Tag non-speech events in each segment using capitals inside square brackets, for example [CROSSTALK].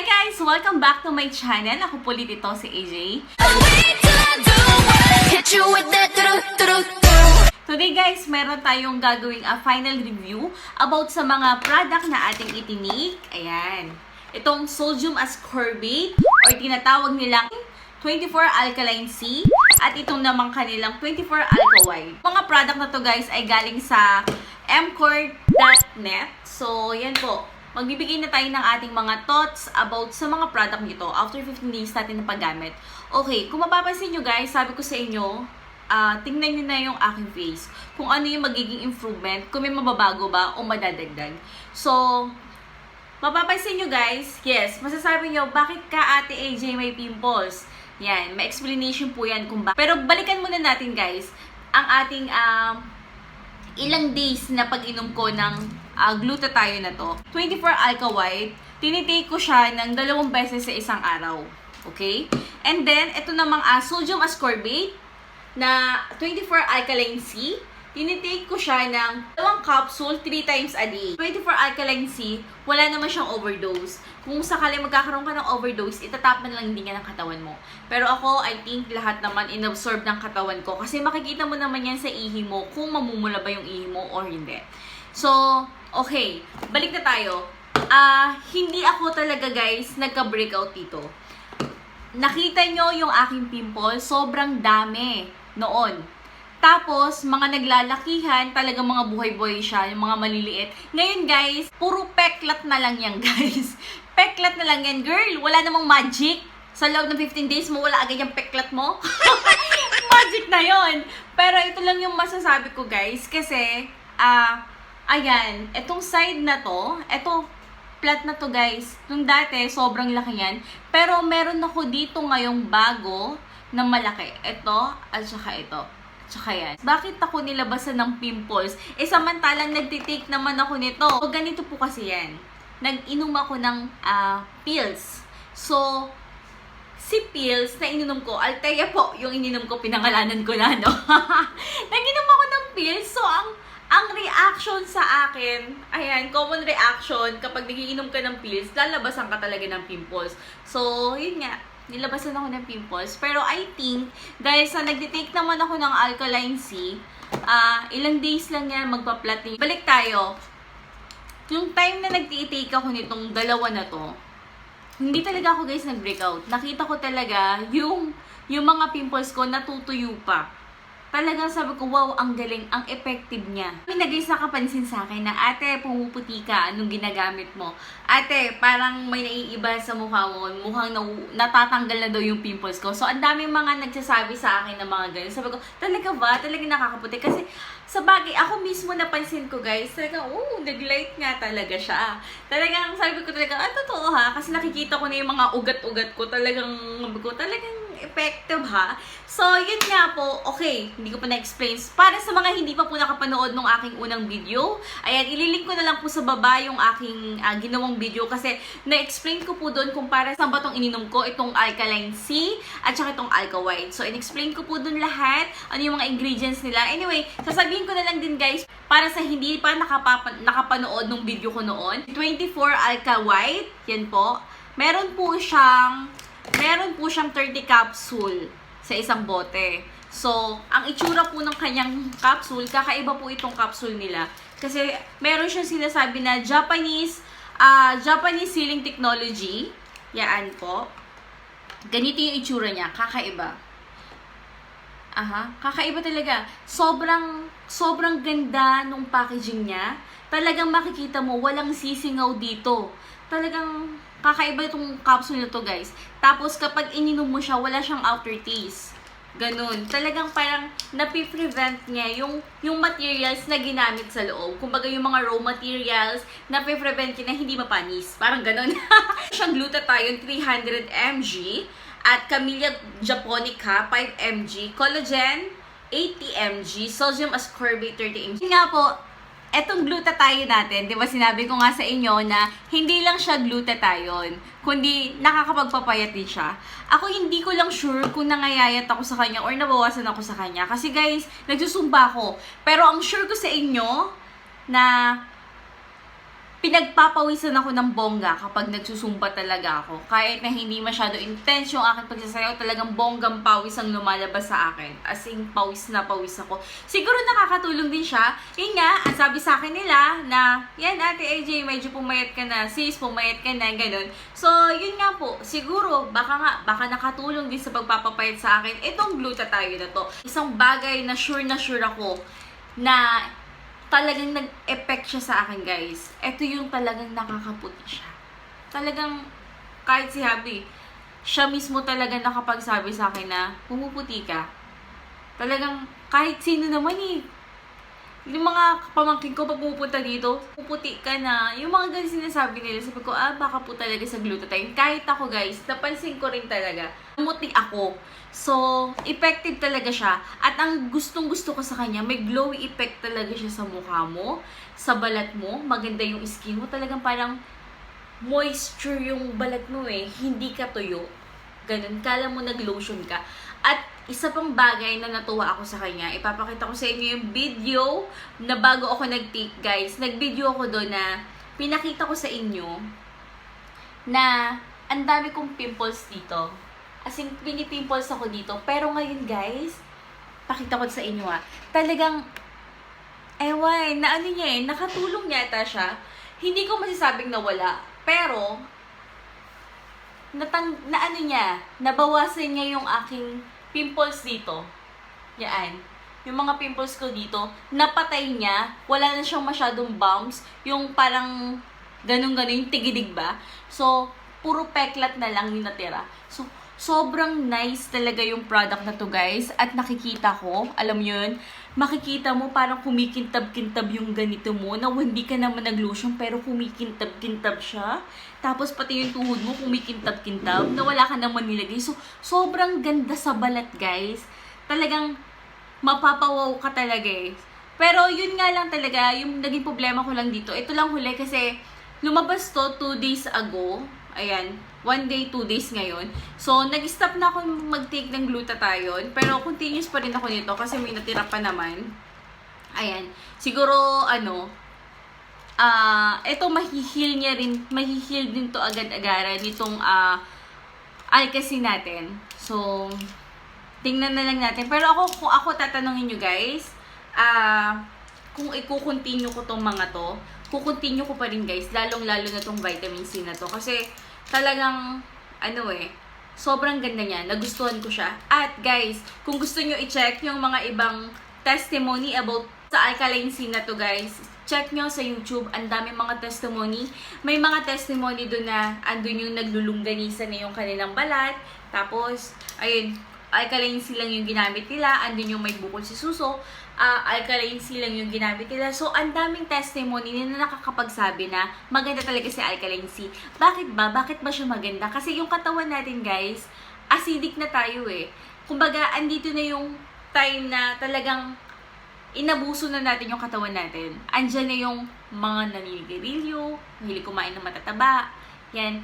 Hi guys! Welcome back to my channel. Ako po ulit ito, si AJ. Today guys, meron tayong gagawing a final review about sa mga product na ating itinig. Ayan. Itong sodium ascorbate or tinatawag nilang 24 alkaline C at itong namang kanilang 24 alkawide. Mga product na to guys ay galing sa mcord.net. So, yan po. Magbibigay na tayo ng ating mga thoughts about sa mga product nito after 15 days natin na paggamit. Okay, kung mapapansin nyo guys, sabi ko sa inyo, ah tingnan nyo na yung aking face. Kung ano yung magiging improvement, kung may mababago ba o madadagdag. So, mapapansin nyo guys, yes, masasabi nyo, bakit ka ate AJ may pimples? Yan, may explanation po yan kung bakit. Pero balikan muna natin guys, ang ating um, ilang days na pag-inom ko ng uh, glutathione na to. 24 alka white, tinitake ko siya ng dalawang beses sa isang araw. Okay? And then, ito namang uh, sodium ascorbate na 24 alkaline C. Tinitake ko siya ng dalawang capsule 3 times a day. 24 alkaline C, wala naman siyang overdose. Kung sakali magkakaroon ka ng overdose, itatapon lang din yan ng katawan mo. Pero ako, I think lahat naman inabsorb ng katawan ko. Kasi makikita mo naman yan sa ihi mo kung mamumula ba yung ihi mo or hindi. So, okay. Balik na tayo. Ah, hindi ako talaga guys nagka-breakout dito nakita nyo yung aking pimple, sobrang dami noon. Tapos, mga naglalakihan, talagang mga buhay-buhay siya, yung mga maliliit. Ngayon, guys, puro peklat na lang yan, [LAUGHS] guys. Peklat na lang yan, girl. Wala namang magic. Sa loob ng 15 days mo, wala agad yung peklat mo. [LAUGHS] magic na yon. Pero ito lang yung masasabi ko, guys. Kasi, ah, ayan, etong side na to, eto, flat na to guys. Nung dati, sobrang laki yan. Pero meron ako dito ngayong bago na malaki. Ito, at saka ito. At saka yan. Bakit ako nilabasan ng pimples? Eh, samantalang nagtitake naman ako nito. O, ganito po kasi yan. Nag-inom ako ng ah, pills. So, si pills na ininom ko, Altea po yung ininom ko, pinangalanan ko na, no? [LAUGHS] Nag-inom ako ng pills, so ang ang reaction sa akin, ayan, common reaction kapag nagiinom ka ng pills, lalabasan ka talaga ng pimples. So, yun nga, nilabasan ako ng pimples. Pero I think, dahil sa nagtitake naman ako ng alkaline C, ah ilang days lang yan magpa-plating. Balik tayo. Yung time na nag-take ako nitong dalawa na to, hindi talaga ako guys nag-breakout. Nakita ko talaga yung yung mga pimples ko natutuyo pa. Talagang sabi ko, wow, ang galing, ang effective niya. May nag-guys nakapansin sa akin na, ate, pumuputi ka, anong ginagamit mo? Ate, parang may naiiba sa mukha mo, mukhang na, natatanggal na daw yung pimples ko. So, ang daming mga nagsasabi sa akin ng mga ganyan. Sabi ko, talaga ba? Talaga nakakaputi? Kasi, sa bagay, ako mismo napansin ko guys, talagang, oh, naglight nga talaga siya. Talagang, sabi ko talaga, ah, totoo ha? Kasi nakikita ko na yung mga ugat-ugat ko, talagang, sabi ko, talagang effective ha. So, yun nga po, okay, hindi ko pa na-explain. Para sa mga hindi pa po nakapanood ng aking unang video, ayan, ililink ko na lang po sa baba yung aking ah, ginawang video kasi na-explain ko po doon kung para sa ba itong ininom ko, itong alkaline C at saka itong alkawide. So, in-explain ko po doon lahat, ano yung mga ingredients nila. Anyway, sasabihin ko na lang din guys, para sa hindi pa nakapanood ng video ko noon, 24 alkawide, yan po. Meron po siyang meron po siyang 30 capsule sa isang bote. So, ang itsura po ng kanyang capsule, kakaiba po itong capsule nila. Kasi meron siyang sinasabi na Japanese ah Japanese sealing technology. Yan po. Ganito yung itsura niya, kakaiba. Aha, kakaiba talaga. Sobrang sobrang ganda nung packaging niya. Talagang makikita mo walang sisingaw dito. Talagang kakaiba itong capsule na to, guys. Tapos kapag ininom mo siya, wala siyang aftertaste. Ganun. Talagang parang napiprevent niya yung, yung materials na ginamit sa loob. Kumbaga yung mga raw materials, napiprevent niya na hindi mapanis. Parang ganun. [LAUGHS] Siyang glutathione 300 mg at Camellia japonica 5 mg, collagen 80 mg, sodium ascorbate 30 mg. Nga po, etong glutathione natin, di ba sinabi ko nga sa inyo na hindi lang siya glutathione, kundi nakakapagpapayat din siya. Ako hindi ko lang sure kung nangayayat ako sa kanya or nabawasan ako sa kanya. Kasi guys, nagsusumba ako. Pero ang sure ko sa inyo na pinagpapawisan ako ng bongga kapag nagsusumba talaga ako. Kahit na hindi masyado intense yung aking pagsasayaw, talagang bonggang pawis ang lumalabas sa akin. As in, pawis na pawis ako. Siguro nakakatulong din siya. Yun nga, ang sabi sa akin nila na, yan ate AJ, medyo pumayat ka na, sis, pumayat ka na, ganun. So, yun nga po, siguro, baka nga, baka nakatulong din sa pagpapapayat sa akin itong glutathione na to. Isang bagay na sure na sure ako na talagang nag-effect siya sa akin, guys. Ito yung talagang nakakaputi siya. Talagang, kahit si Happy, siya mismo talaga nakapagsabi sa akin na, pumuputi ka. Talagang, kahit sino naman eh, yung mga pamangkin ko pag pumupunta dito, puputi ka na. Yung mga ganun sinasabi nila, sabi ko, ah, baka po talaga sa glutathione. Kahit ako guys, napansin ko rin talaga, muti ako. So, effective talaga siya. At ang gustong gusto ko sa kanya, may glowy effect talaga siya sa mukha mo, sa balat mo, maganda yung skin mo. Talagang parang moisture yung balat mo eh, hindi ka tuyo. Ganun, kala mo nag-lotion ka. At isa pang bagay na natuwa ako sa kanya, ipapakita ko sa inyo yung video na bago ako nag-take guys. Nag-video ako doon na pinakita ko sa inyo na ang dami kong pimples dito. As in, pinipimples ako dito. Pero ngayon guys, pakita ko sa inyo ah. Talagang, ewan, na ano niya eh, nakatulong yata siya. Hindi ko masasabing nawala. Pero, natang, na ano niya, nabawasan niya yung aking pimples dito. Yan. Yung mga pimples ko dito, napatay niya. Wala na siyang masyadong bumps. Yung parang ganun-ganun, yung tigidig ba? So, puro peklat na lang yung natira. So, sobrang nice talaga yung product na to guys. At nakikita ko, alam nyo yun, makikita mo parang kumikintab-kintab yung ganito mo na hindi ka naman nag-lotion pero kumikintab-kintab siya. Tapos pati yung tuhod mo kumikintab-kintab na wala ka naman nilagay. So, sobrang ganda sa balat guys. Talagang mapapawaw ka talaga eh. Pero yun nga lang talaga, yung naging problema ko lang dito, ito lang huli kasi lumabas to 2 days ago. Ayan, one day, two days ngayon. So, nag-stop na ako mag-take ng glutathione. Pero continuous pa rin ako nito kasi may natira pa naman. Ayan. Siguro, ano, ah, ito mahihil niya rin, mahihil din to agad-agaran nitong ah, alkasi natin. So, tingnan na lang natin. Pero ako, kung ako tatanungin nyo guys, ah, kung i-continue ko tong mga to, kukontinue ko pa rin guys, lalong-lalo na tong vitamin C na to. Kasi talagang, ano eh, sobrang ganda niya. Nagustuhan ko siya. At guys, kung gusto nyo i-check yung mga ibang testimony about sa alkaline C na to guys, check nyo sa YouTube. Ang dami mga testimony. May mga testimony doon na andun yung naglulungganisa na yung kanilang balat. Tapos, ayun, alkaline C lang yung ginamit nila. Andun yung may bukol si Suso. ah alkaline C lang yung ginamit nila. So, ang daming testimony na nakakapagsabi na maganda talaga si alkaline C. Bakit ba? Bakit ba siya maganda? Kasi yung katawan natin, guys, acidic na tayo eh. Kumbaga, andito na yung time na talagang inabuso na natin yung katawan natin. Andyan na yung mga naninigarilyo, mahilig kumain ng matataba. Yan.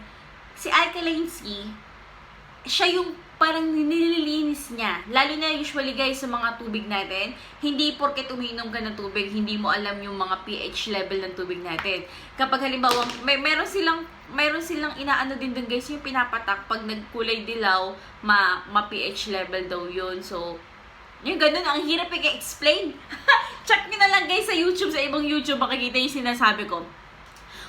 Si alkaline C, siya yung parang nililinis niya. Lalo na usually guys sa mga tubig natin, hindi porket uminom ka ng tubig, hindi mo alam yung mga pH level ng tubig natin. Kapag halimbawa, may meron silang meron silang inaano din dun guys, yung pinapatak pag nagkulay dilaw, ma, ma pH level daw yun. So, yung ganun, ang hirap i-explain. [LAUGHS] Check nyo na lang guys sa YouTube, sa ibang YouTube, makikita yung sinasabi ko.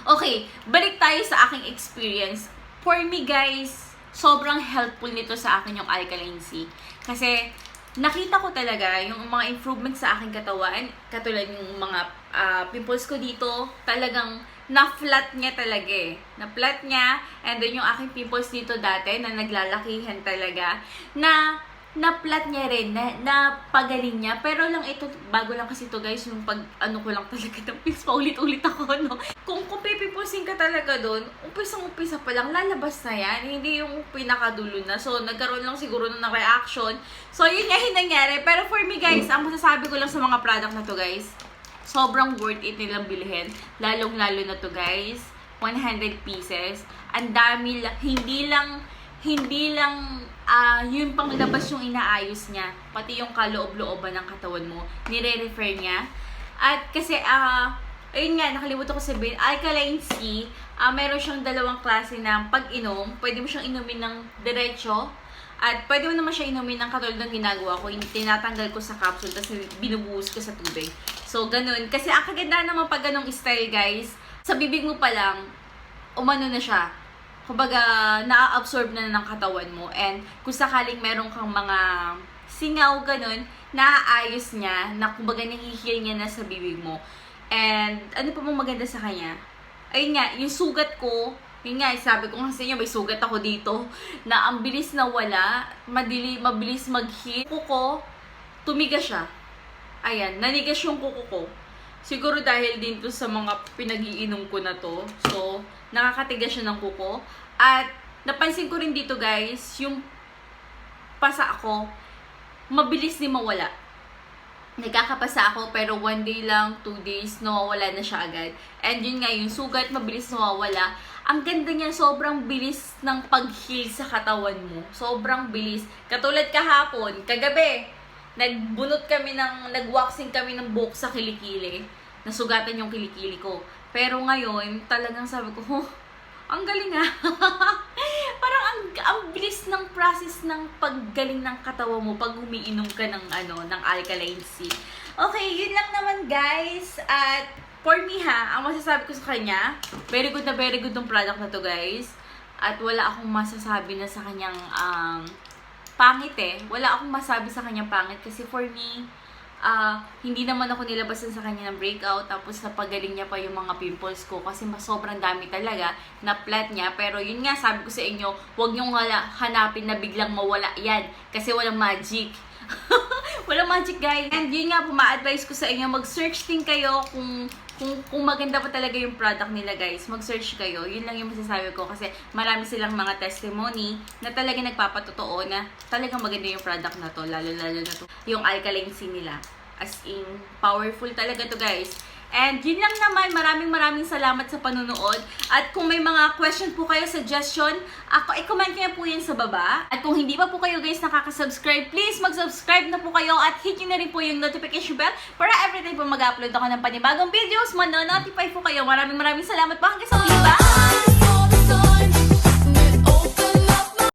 Okay, balik tayo sa aking experience. For me guys, sobrang helpful nito sa akin yung alkaline C. Kasi nakita ko talaga yung mga improvements sa aking katawan, katulad yung mga ah, pimples ko dito, talagang na-flat niya talaga eh. Na-flat niya, and then yung aking pimples dito dati na naglalakihan talaga, na na-flat niya rin, na, na pagaling niya. Pero lang ito, bago lang kasi to guys, yung pag, ano ko lang talaga [LAUGHS] ng pills, paulit-ulit ako, no? Kung, kung pipipusin ka talaga doon, umpisang-umpisa pa lang, lalabas na yan. Hindi yung pinakadulo na. So, nagkaroon lang siguro ng reaction. So, yun nga yung nangyari. Pero for me guys, ang masasabi ko lang sa mga product na to guys, sobrang worth it nilang bilhin. Lalong-lalo na to guys. 100 pieces. Ang dami hindi lang, hindi lang ah yung panglabas yung inaayos niya. Pati yung kaloob-looban ng katawan mo, nire-refer niya. At kasi, ah ayun nga, nakalimutan ko sabihin, alkaline C, ah meron siyang dalawang klase ng pag-inom. Pwede mo siyang inumin ng diretso, at pwede mo naman siya inumin ng katulad ng ginagawa ko, tinatanggal ko sa capsule, tapos binubuhos ko sa tubig. So, ganun. Kasi ang kaganda naman pag ganong style, guys, sa bibig mo pa lang, umano na siya. Kumbaga, na-absorb na ng katawan mo. And kung sakaling meron kang mga singaw, ganun, naaayos niya, na kumbaga nahihil niya na sa bibig mo. And ano pa mong maganda sa kanya? Ayun nga, yung sugat ko, yun nga, sabi ko sa inyo, may sugat ako dito, na ang bilis na wala, madili, mabilis mag-heal. Kuko, tumiga siya. Ayan, nanigas yung kuko ko. Siguro dahil din to sa mga pinag-iinom ko na to. So, nakakatigas siya ng kuko. At, napansin ko rin dito guys, yung pasa ako, mabilis din mawala. Nagkakapasa ako pero one day lang, two days, nawawala na siya agad. And yun nga, yung sugat, mabilis nawawala. Ang ganda niya, sobrang bilis ng pag-heal sa katawan mo. Sobrang bilis. Katulad kahapon, kagabi, nagbunot kami ng, nag-waxing kami ng buhok sa kilikili. Nasugatan yung kilikili ko. Pero ngayon, talagang sabi ko, huh, ang galing ah. [LAUGHS] Parang ang, ang bilis ng process ng paggaling ng katawan mo pag umiinom ka ng ano, ng alkaline C. Okay, yun lang naman guys. At for me ha, ang masasabi ko sa kanya, very good na very good tong product na to guys. At wala akong masasabi na sa kanyang um, pangit eh. Wala akong masabi sa kanyang pangit kasi for me, ah hindi naman ako nilabasan sa kanya ng breakout tapos napagaling niya pa yung mga pimples ko kasi mas sobrang dami talaga na flat niya pero yun nga sabi ko sa inyo niyong hala- hanapin na biglang mawala yan kasi walang magic [LAUGHS] walang magic guys and yun nga po ma-advise ko sa inyo mag-search din kayo kung kung, kung maganda pa talaga yung product nila guys, mag-search kayo. Yun lang yung masasabi ko kasi marami silang mga testimony na talaga nagpapatotoo na talagang maganda yung product na to, lalo-lalo na to. Yung alkaline nila. As in, powerful talaga to guys. And yun lang naman, maraming maraming salamat sa panunood. At kung may mga question po kayo, suggestion, ako, i-comment nyo po yan sa baba. At kung hindi pa po kayo guys nakaka-subscribe, please mag-subscribe na po kayo at hit nyo na rin po yung notification bell para every time po mag-upload ako ng panibagong videos, manonotify po kayo. Maraming maraming salamat po hanggang sa muli. Bye!